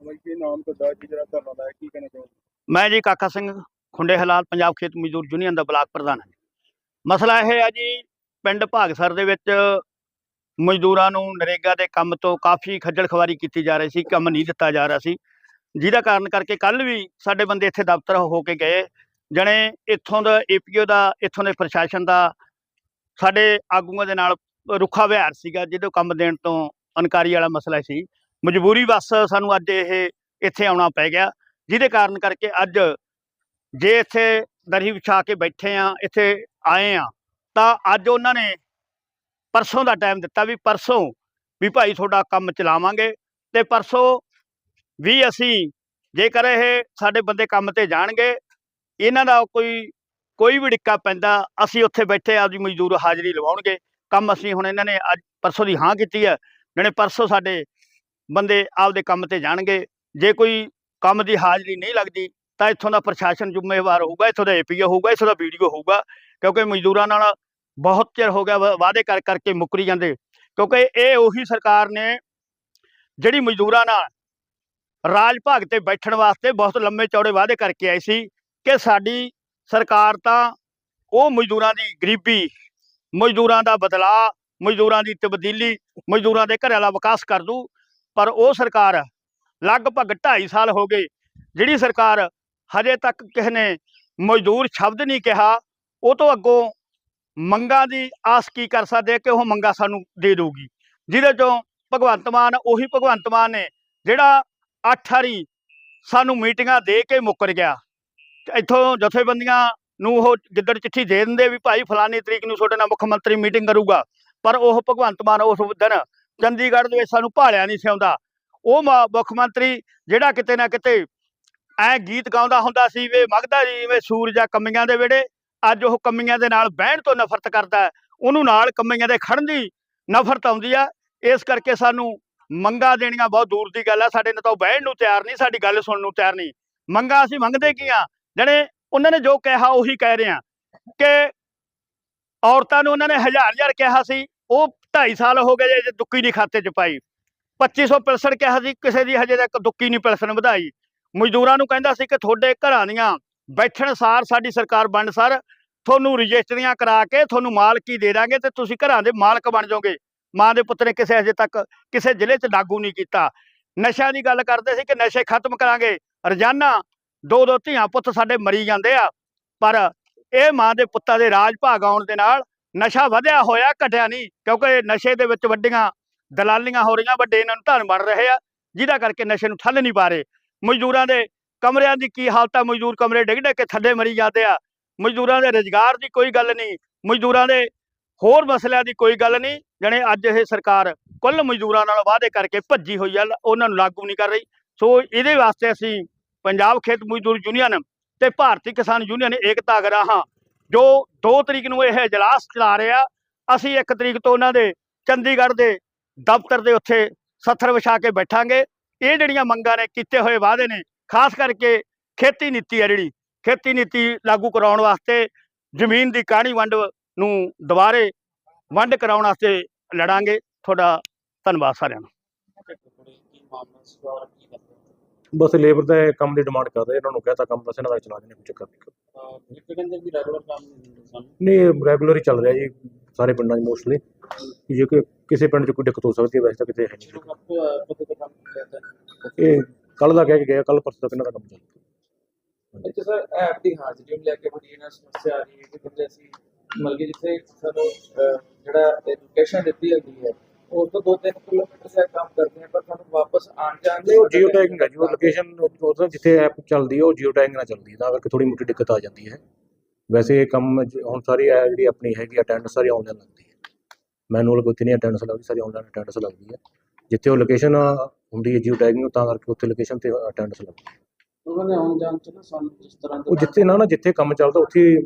ਕੀ ਨਾਮ ਤੁਹਾਡਾ ਜੀ ਜਿਹੜਾ ਧਰਨਾ ਲਾਇਆ ਕੀ ਕਹਿਣਾ ਚਾਹੋਗੇ? ਮੈਂ ਜੀ ਕਾਕਾ ਸਿੰਘ ਖੁੰਡੇ ਹਲਾਲ, ਪੰਜਾਬ ਖੇਤ ਮਜ਼ਦੂਰ ਯੂਨੀਅਨ ਦਾ ਬਲਾਕ ਪ੍ਰਧਾਨ ਹਾਂ ਮਸਲਾ ਇਹ ਹੈ ਜੀ, ਪਿੰਡ ਭਾਗਸਰ ਦੇ ਵਿੱਚ ਮਜ਼ਦੂਰਾਂ ਨੂੰ ਨਰੇਗਾ ਦੇ ਕੰਮ ਤੋਂ ਕਾਫੀ ਖੱਜਲ ਖਵਾਰੀ ਕੀਤੀ ਜਾ ਰਹੀ ਸੀ, ਕੰਮ ਨਹੀਂ ਦਿੱਤਾ ਜਾ ਰਿਹਾ ਸੀ। ਜਿਹਦਾ ਕਾਰਨ ਕਰਕੇ ਕੱਲ ਵੀ ਸਾਡੇ ਬੰਦੇ ਇੱਥੇ ਦਫ਼ਤਰ ਹੋ ਕੇ ਗਏ। ਜਣੇ ਇੱਥੋਂ ਦਾ ਏਪੀਓ ਦਾ, ਇੱਥੋਂ ਦੇ ਪ੍ਰਸ਼ਾਸਨ ਦਾ ਸਾਡੇ ਆਗੂਆਂ ਦੇ ਨਾਲ ਰੁੱਖਾ ਵਿਹਾਰ ਸੀਗਾ, ਜਿਹਦੇ ਕੰਮ ਦੇਣ ਤੋਂ ਅਨਕਾਰੀ ਵਾਲਾ ਮਸਲਾ ਸੀ। ਮਜਬੂਰੀ ਬਸ ਸਾਨੂੰ ਅੱਜ ਇਹ ਇੱਥੇ ਆਉਣਾ ਪੈ ਗਿਆ। ਜਿਹਦੇ ਕਾਰਨ ਕਰਕੇ ਅੱਜ ਜੇ ਇੱਥੇ ਦਰੀ ਵਿਛਾ ਕੇ ਬੈਠੇ ਆ, ਇੱਥੇ ਆਏ ਆ, ਤਾਂ ਅੱਜ ਉਹਨਾਂ ਨੇ ਪਰਸੋਂ ਦਾ ਟਾਈਮ ਦਿੱਤਾ ਵੀ ਪਰਸੋਂ ਵੀ ਭਾਈ ਤੁਹਾਡਾ ਕੰਮ ਚਲਾਵਾਂਗੇ ਤੇ ਪਰਸੋਂ ਵੀ ਅਸੀਂ ਜੇਕਰ ਇਹ ਸਾਡੇ ਬੰਦੇ ਕੰਮ ਤੇ ਜਾਣਗੇ, ਇਹਨਾਂ ਦਾ ਕੋਈ ਕੋਈ ਵੀ ਡਿੱਕਾ ਪੈਂਦਾ, ਅਸੀਂ ਉੱਥੇ ਬੈਠੇ ਆਪਦੀ ਮਜ਼ਦੂਰ ਹਾਜ਼ਰੀ ਲਵਾਉਣਗੇ। ਕੰਮ ਅਸੀਂ ਹੁਣ ਇਹਨਾਂ ਨੇ ਅੱਜ, ਪਰਸੋਂ ਦੀ ਹਾਂ ਕੀਤੀ ਹੈ। ਜਿਹੜੇ ਪਰਸੋਂ ਸਾਡੇ ਬੰਦੇ ਆਪਦੇ ਕੰਮ ਤੇ ਜਾਣਗੇ। ਜੇ ਕੋਈ ਕੰਮ ਦੀ ਹਾਜ਼ਰੀ ਨਹੀਂ ਲੱਗਦੀ, ਤਾਂ ਇੱਥੋਂ ਦਾ ਪ੍ਰਸ਼ਾਸਨ ਜ਼ਿੰਮੇਵਾਰ ਹੋਊਗਾ, ਇੱਥੋਂ ਦਾ ਏਪੀਓ ਹੋਊਗਾ, ਇੱਥੋਂ ਦਾ ਵੀਡੀਓ ਹੋਊਗਾ, ਕਿਉਂਕਿ ਮਜ਼ਦੂਰਾਂ ਨਾਲ ਬਹੁਤ ਚਿਰ ਹੋ ਗਿਆ ਵਾ- ਵਾਅਦੇ ਕਰ, ਕਰਕੇ ਮੁੱਕਰੀ ਜਾਂਦੇ। ਕਿਉਂਕਿ ਇਹ ਉਹੀ ਸਰਕਾਰ ਨੇ ਜਿਹੜੀ ਮਜ਼ਦੂਰਾਂ ਨਾਲ ਰਾਜ ਭਾਗ ਤੇ ਬੈਠਣ ਵਾਸਤੇ ਬਹੁਤ ਲੰਮੇ ਚੌੜੇ ਵਾਅਦੇ ਕਰਕੇ ਆਈ ਸੀ ਕਿ ਸਾਡੀ ਸਰਕਾਰ ਤਾਂ ਉਹ ਮਜ਼ਦੂਰਾਂ ਦੀ ਗਰੀਬੀ, ਮਜ਼ਦੂਰਾਂ ਦਾ ਬਦਲਾਅ, ਮਜ਼ਦੂਰਾਂ ਦੀ ਤਬਦੀਲੀ, ਮਜ਼ਦੂਰਾਂ ਦੇ ਘਰਾਂ ਦਾ ਵਿਕਾਸ ਕਰ ਦੂ ਪਰ ਉਹ ਸਰਕਾਰ ਲਗਭਗ 2.5 ਸਾਲ ਹੋ ਗਏ। ਜਿਹੜੀ ਸਰਕਾਰ ਹਜੇ ਤੱਕ ਕਿਸੇ ਨੇ ਮਜ਼ਦੂਰ ਸ਼ਬਦ ਨਹੀਂ ਕਿਹਾ, ਉਹ ਤੋਂ ਅੱਗੋਂ ਮੰਗਾਂ ਦੀ ਆਸ ਕੀ ਕਰ ਸਕਦੇ ਕਿ ਉਹ ਮੰਗਾਂ ਸਾਨੂੰ ਦੇ ਦੇਊਗੀ। ਜਿਹਦੇ ਚੋਂ ਭਗਵੰਤ ਮਾਨ, ਉਹੀ ਭਗਵੰਤ ਮਾਨ ਨੇ ਜਿਹੜਾ ਅੱਠ ਵਾਰੀ ਸਾਨੂੰ ਮੀਟਿੰਗਾਂ ਦੇ ਕੇ ਮੁੱਕਰ ਗਿਆ। ਇੱਥੋਂ ਜਥੇਬੰਦੀਆਂ ਨੂੰ ਉਹ ਗਿੱਦੜ ਚਿੱਠੀ ਦੇ ਦਿੰਦੇ ਵੀ ਭਾਈ ਫਲਾਨੀ ਤਰੀਕ ਨੂੰ ਤੁਹਾਡੇ ਨਾਲ ਮੁੱਖ ਮੰਤਰੀ ਮੀਟਿੰਗ ਕਰੂਗਾ, ਪਰ ਉਹ ਭਗਵੰਤ ਮਾਨ ਉਸ ਦਿਨ ਚੰਡੀਗੜ੍ਹ ਦੇ ਵਿੱਚ ਸਾਨੂੰ ਭਾਲਿਆ ਨਹੀਂ ਸੀ ਆਉਂਦਾ। ਉਹ ਮੁੱਖ ਮੰਤਰੀ ਜਿਹੜਾ ਕਿਤੇ ਨਾ ਕਿਤੇ ਐ ਗੀਤ ਗਾਉਂਦਾ ਹੁੰਦਾ ਸੀ ਵੇ ਮਗਦਾ ਜੀ ਵੇ ਸੂਰਜਾ ਕੰਮੀਆਂ ਦੇ ਵੇੜੇ ਅੱਜ ਉਹ ਕੰਮੀਆਂ ਦੇ ਨਾਲ ਬਹਿਣ ਤੋਂ ਨਫ਼ਰਤ ਕਰਦਾ ਉਹਨੂੰ ਨਾਲ ਕੰਮੀਆਂ ਦੇ ਖੜਨ ਦੀ ਨਫ਼ਰਤ ਆਉਂਦੀ ਆ। ਇਸ ਕਰਕੇ ਸਾਨੂੰ ਮੰਗਾ ਦੇਣੀਆਂ ਬਹੁਤ ਦੂਰ ਦੀ ਗੱਲ ਆ। ਸਾਡੇ ਨਾਲ ਤਾਂ ਉਹ ਬਹਿਣ ਨੂੰ ਤਿਆਰ ਨਹੀਂ, ਸਾਡੀ ਗੱਲ ਸੁਣਨ ਨੂੰ ਤਿਆਰ ਨਹੀਂ। ਮੰਗਾ ਅਸੀਂ ਮੰਗਦੇ ਕੀ ਆ? ਜਿਹੜੇ ਉਹਨਾਂ ਨੇ ਜੋ ਕਿਹਾ ਉਹੀ ਕਹਿ ਰਹੇ ਆ ਕਿ ਔਰਤਾਂ ਨੂੰ ਉਹਨਾਂ ਨੇ ਹਜ਼ਾਰ ਹਜ਼ਾਰ ਕਿਹਾ ਸੀ। ਉਹ 2.5 ਸਾਲ ਹੋ ਗਏ ਜੇ ਦੁੱਕੀ ਨਹੀਂ ਖਾਤੇ 'ਚ ਪਾਈ। 2500 ਪਿਲਸਣ ਕਿਹਾ ਸੀ, ਕਿਸੇ ਦੀ ਹਜੇ ਤੱਕ ਦੁੱਕੀ ਨਹੀਂ ਪਿਲਸਣ ਵਧਾਈ। ਮਜ਼ਦੂਰਾਂ ਨੂੰ ਕਹਿੰਦਾ ਸੀ ਕਿ ਤੁਹਾਡੇ ਘਰਾਂ ਦੀਆਂ ਬੈਠਣ ਸਾਰ ਸਾਡੀ ਸਰਕਾਰ ਬਣ ਸਰ। ਤੁਹਾਨੂੰ ਰਜਿਸਟਰੀਆਂ ਕਰਾ ਕੇ ਤੁਹਾਨੂੰ ਮਾਲਕੀ ਦੇ ਦਾਂਗੇ ਤੇ ਤੁਸੀਂ ਘਰਾਂ ਦੇ ਮਾਲਕ ਬਣ ਜਾਓਗੇ। ਮਾਂ ਦੇ ਪੁੱਤ ਨੇ ਕਿਸੇ ਹਜੇ ਤੱਕ ਕਿਸੇ ਜ਼ਿਲ੍ਹੇ 'ਚ ਲਾਗੂ ਨਹੀਂ ਕੀਤਾ। ਨਸ਼ਿਆਂ ਦੀ ਗੱਲ ਕਰਦੇ ਸੀ ਕਿ ਨਸ਼ੇ ਖਤਮ ਕਰਾਂਗੇ। ਰੋਜ਼ਾਨਾ ਦੋ ਦੋ ਧੀਆਂ ਪੁੱਤ ਸਾਡੇ ਮਰੀ ਜਾਂਦੇ ਆ। ਪਰ ਇਹ ਮਾਂ ਦੇ ਪੁੱਤਾਂ ਦੇ ਰਾਜ ਭਾਗ ਆਉਣ ਦੇ ਨਾਲ ਨਸ਼ਾ ਵਧਿਆ ਹੋਇਆ, ਘਟਿਆ ਨਹੀਂ, ਕਿਉਂਕਿ ਨਸ਼ੇ ਦੇ ਵਿੱਚ ਵੱਡੀਆਂ ਦਲਾਲੀਆਂ ਹੋ ਰਹੀਆਂ, ਵੱਡੇ ਇਹਨਾਂ ਨੂੰ ਧਨ ਬਣ ਰਹੇ ਆ, ਜਿਹਦਾ ਕਰਕੇ ਨਸ਼ੇ ਨੂੰ ਠੱਲ ਨਹੀਂ ਪਾ ਰਹੇ। ਮਜ਼ਦੂਰਾਂ ਦੇ ਕਮਰਿਆਂ ਦੀ ਕੀ ਹਾਲਤ ਆ? ਮਜ਼ਦੂਰ ਕਮਰੇ ਡਿੱਗ ਡਿੱਗ ਕੇ ਥੱਲੇ ਮਰੀ ਜਾਂਦੇ ਆ। ਮਜ਼ਦੂਰਾਂ ਦੇ ਰੁਜ਼ਗਾਰ ਦੀ ਕੋਈ ਗੱਲ ਨਹੀਂ, ਮਜ਼ਦੂਰਾਂ ਦੇ ਹੋਰ ਮਸਲਿਆਂ ਦੀ ਕੋਈ ਗੱਲ ਨਹੀਂ, ਜਣੇ ਅੱਜ ਇਹ ਸਰਕਾਰ ਕੁੱਲ ਮਜ਼ਦੂਰਾਂ ਨਾਲ ਵਾਅਦੇ ਕਰਕੇ ਭੱਜੀ ਹੋਈ ਆ, ਉਹਨਾਂ ਨੂੰ ਲਾਗੂ ਨਹੀਂ ਕਰ ਰਹੀ। ਸੋ ਇਹਦੇ ਵਾਸਤੇ ਅਸੀਂ ਪੰਜਾਬ ਖੇਤ ਮਜ਼ਦੂਰ ਯੂਨੀਅਨ ਤੇ ਭਾਰਤੀ ਕਿਸਾਨ ਯੂਨੀਅਨ ਏਕਤਾ ਗਰਾਹਾਂ ਜੋ 2 ਤਰੀਕ ਨੂੰ ਇਹ ਇਜਲਾਸ ਚਲਾ ਰਿਹਾ ਅਸੀਂ 1 ਤਰੀਕ ਤੋਂ ਉਹਨਾਂ ਦੇ ਚੰਡੀਗੜ੍ਹ ਦੇ ਦਫ਼ਤਰ ਦੇ ਉੱਥੇ ਸੱਥਰ ਵਿਛਾ ਕੇ ਬੈਠਾਂਗੇ। ਇਹ ਜਿਹੜੀਆਂ ਮੰਗਾਂ ਨੇ ਕੀਤੇ ਹੋਏ ਵਾਅਦੇ ਨੇ, ਖਾਸ ਕਰਕੇ ਖੇਤੀ ਨੀਤੀ ਹੈ ਜਿਹੜੀ, ਖੇਤੀ ਨੀਤੀ ਲਾਗੂ ਕਰਾਉਣ ਵਾਸਤੇ ਜ਼ਮੀਨ ਦੀ ਕਾਹਣੀ ਵੰਡ ਨੂੰ ਦੁਬਾਰੇ ਵੰਡ ਕਰਾਉਣ ਵਾਸਤੇ ਲੜਾਂਗੇ। ਤੁਹਾਡਾ ਧੰਨਵਾਦ ਸਾਰਿਆਂ ਨੂੰ। ਬਸ ਲੇਬਰ ਦਾ ਕੰਮ ਦੀ ਡਿਮਾਂਡ ਕਰ ਰਹੇ ਇਹਨਾਂ ਨੂੰ ਕਹਤਾ ਕੰਮ ਬਸ ਇਹਨਾਂ ਦਾ ਚਲਾ ਦੇਣੇ ਕੋਈ ਚੱਕਰ ਨਹੀਂ। ਨਹੀਂ ਰੈਗੂਲਰ ਹੀ ਚੱਲ ਰਿਹਾ ਜੀ ਸਾਰੇ ਪਿੰਡਾਂ 'ਚ ਮੋਸਟਲੀ ਜੇ ਕਿ ਕਿਸੇ ਪਿੰਡ 'ਚ ਕੋਈ ਦਿੱਕਤ ਹੋ ਸਕਦੀ ਹੈ ਵੈਸੇ ਤਾਂ ਕਿਤੇ ਹੈ ਨਹੀਂ। ਇਹ ਕੱਲ ਦਾ ਕਹਿ ਕੇ ਗਿਆ ਕੱਲ ਪਰਸੋਂ ਤੱਕ ਇਹਨਾਂ ਦਾ ਕੰਮ ਚੱਲ ਇੱਥੇ ਸਰ ਐਪ ਦੀ ਹਾਜ਼ਰੀ ਨੂੰ ਲੈ ਕੇ ਬੜੀ ਇਹਨਾਂ ਸਮੱਸਿਆ ਆ ਰਹੀ ਹੈ ਕਿ ਕਿਤੇ ਅਸੀਂ ਮਤਲਬ ਕਿ ਜਿੱਥੇ ਸਾਨੂੰ ਅਹ, ਜਿਹੜਾ ਐਜੂਕੇਸ਼ਨ ਦਿੱਤੀ ਹੁੰਦੀ ਹੈ ਉਸ ਤੋਂ ਦੋ ਤਿੰਨ ਕਿਲੋਮੀਟਰ ਸੇ ਕੰਮ ਕਰਦੇ ਹਾਂ ਪਰ ਸਾਨੂੰ ਵਾਪਸ ਆਣ ਜਾਣ ਨਹੀਂ ਉਹ ਜੀਓ ਟੈਗਿੰਗ ਹੈ ਜੀ ਉਹ ਲੋਕੇਸ਼ਨ ਉਹਦਾ ਜਿੱਥੇ ਐਪ ਚੱਲਦੀ ਹੈ ਉਹ ਜੀਓ ਟੈਗਿੰਗ ਨਾਲ ਚੱਲਦੀ ਹੈ ਤਾਂ ਕਰਕੇ ਥੋੜੀ ਮੋਟੀ ਦਿੱਕਤ ਆ ਜਾਂਦੀ ਹੈ। ਵੈਸੇ ਇਹ ਕੰਮ ਜ- ਹੁਣ ਸਾਰੀ ਜਿਹੜੀ ਆਪਣੀ ਹੈਗੀ ਅਟੈਂਡੈਂਸ ਸਾਰੀ ਆਨਲਾਈਨ ਲੱਗਦੀ ਹੈ। ਮੈਨੂਅਲ ਕੋਈ ਨਹੀਂ ਅਟੈਂਡੈਂਸ ਲੱਗਦੀ ਸਾਰੀ ਆਨਲਾਈਨ ਅਟੈਂਡੈਂਸ ਲੱਗਦੀ ਹੈ। ਜਿੱਥੇ ਉਹ ਲੋਕੇਸ਼ਨ ਹੁੰਦੀ ਹੈ ਜੀਓ ਟੈਗਿੰਗ ਤਾਂ ਕਰਕੇ ਉੱਥੇ ਲੋਕੇਸ਼ਨ ਤੇ ਅਟੈਂਡੈਂਸ ਲੱਗਦੀ ਹੈ। ਉਹਨਾਂ ਨੇ ਆਉਣ ਜਾਣ ਚ ਨਾ ਸਾਨੂੰ ਜਿਸ ਤਰ੍ਹਾਂ ਉਹ ਜਿੱਥੇ ਨਾ ਨਾ ਜਿੱਥੇ ਕੰਮ ਚੱਲਦਾ ਉੱਥੇ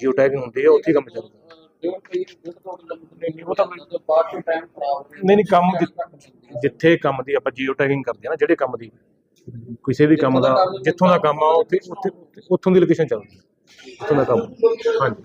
ਜੀਓ ਟੈਗਿੰਗ ਹੁੰਦੀ ਹੈ ਉੱਥੇ ਕੰਮ ਚੱਲਦਾ। ਡੇਢ ਕਈ ਡੇਢ ਤੋਂ ਕਿਲੋਮੀਟਰ ਨਹੀਂ ਉਹ ਤਾਂ ਬਾਅਦ ਚ ਟਾਈਮ ਖਰਾਬ ਹੋ ਨਹੀਂ ਨਹੀਂ ਕੰਮ ਜਿ- ਜਿੱਥੇ ਕੰਮ ਦੀ ਆਪਾਂ ਜੀਓ ਟੈਗਿੰਗ ਕਰਦੇ ਆ ਨਾ, ਜਿਹੜੇ ਕੰਮ ਦੀ। ਕਿਸੇ ਵੀ ਕੰਮ ਦਾ, ਜਿੱਥੋਂ ਦਾ ਕੰਮ ਆ, ਉੱਥੇ ਉੱਥੇ ਉੱਥੋਂ ਦੀ ਲੋਕੇਸ਼ਨ ਚੱਲਦੀ ਹੈ ਉੱਥੋਂ ਦਾ ਕੰਮ। ਹਾਂਜੀ।